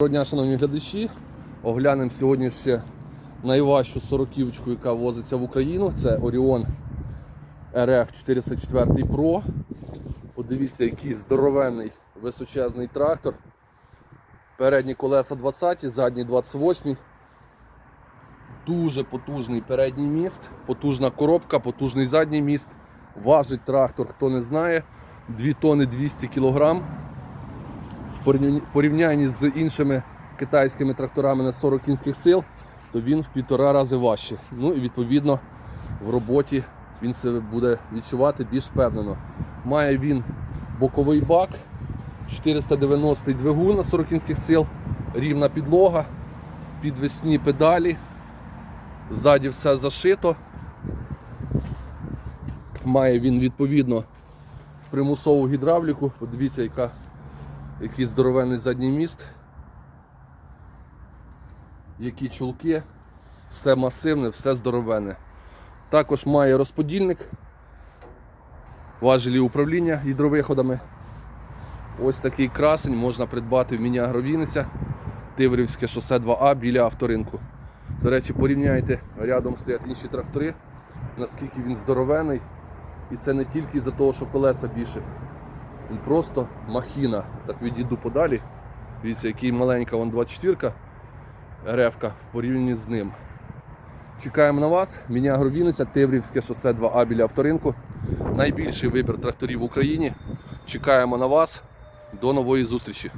Доброго дня, шановні глядачі. Оглянемо сьогодні ще найважчу сороківочку, яка возиться в Україну. Це Orion RF 404 Pro. Подивіться, який здоровенний височезний трактор. Передні колеса 20, задні 28. Дуже потужний передній міст, потужна коробка, потужний задній міст. Важить трактор, хто не знає, 2 тони 200 кілограм порівнянні- з іншими китайськими тракторами на 40 кінських сил, то він в півтора рази важче. Ну і відповідно в роботі він себе буде відчувати більш впевнено. Має він боковий бак, 490 двигун на 40 кінських сил, рівна підлога, підвесні педалі, ззаді все зашито. Має він відповідно примусову гідравліку. Подивіться, яка який здоровенний задній міст, які чулки, все масивне, все здоровенне. Також має розподільник, важелі управління гідровиходами. Ось такий красень можна придбати в міні-агровіниця, Тиврівське шосе 2А біля авторинку. До речі, порівняйте, рядом стоять інші трактори, наскільки він здоровений. І це не тільки за того, що колеса більше. Просто махіна. Так відійду подалі. Дивіться, який маленька вон 24 ревка в порівнянні з ним. Чекаємо на вас. Міня Гровіниця, Тиврівське шосе 2А біля авторинку. Найбільший вибір тракторів в Україні. Чекаємо на вас. До нової зустрічі.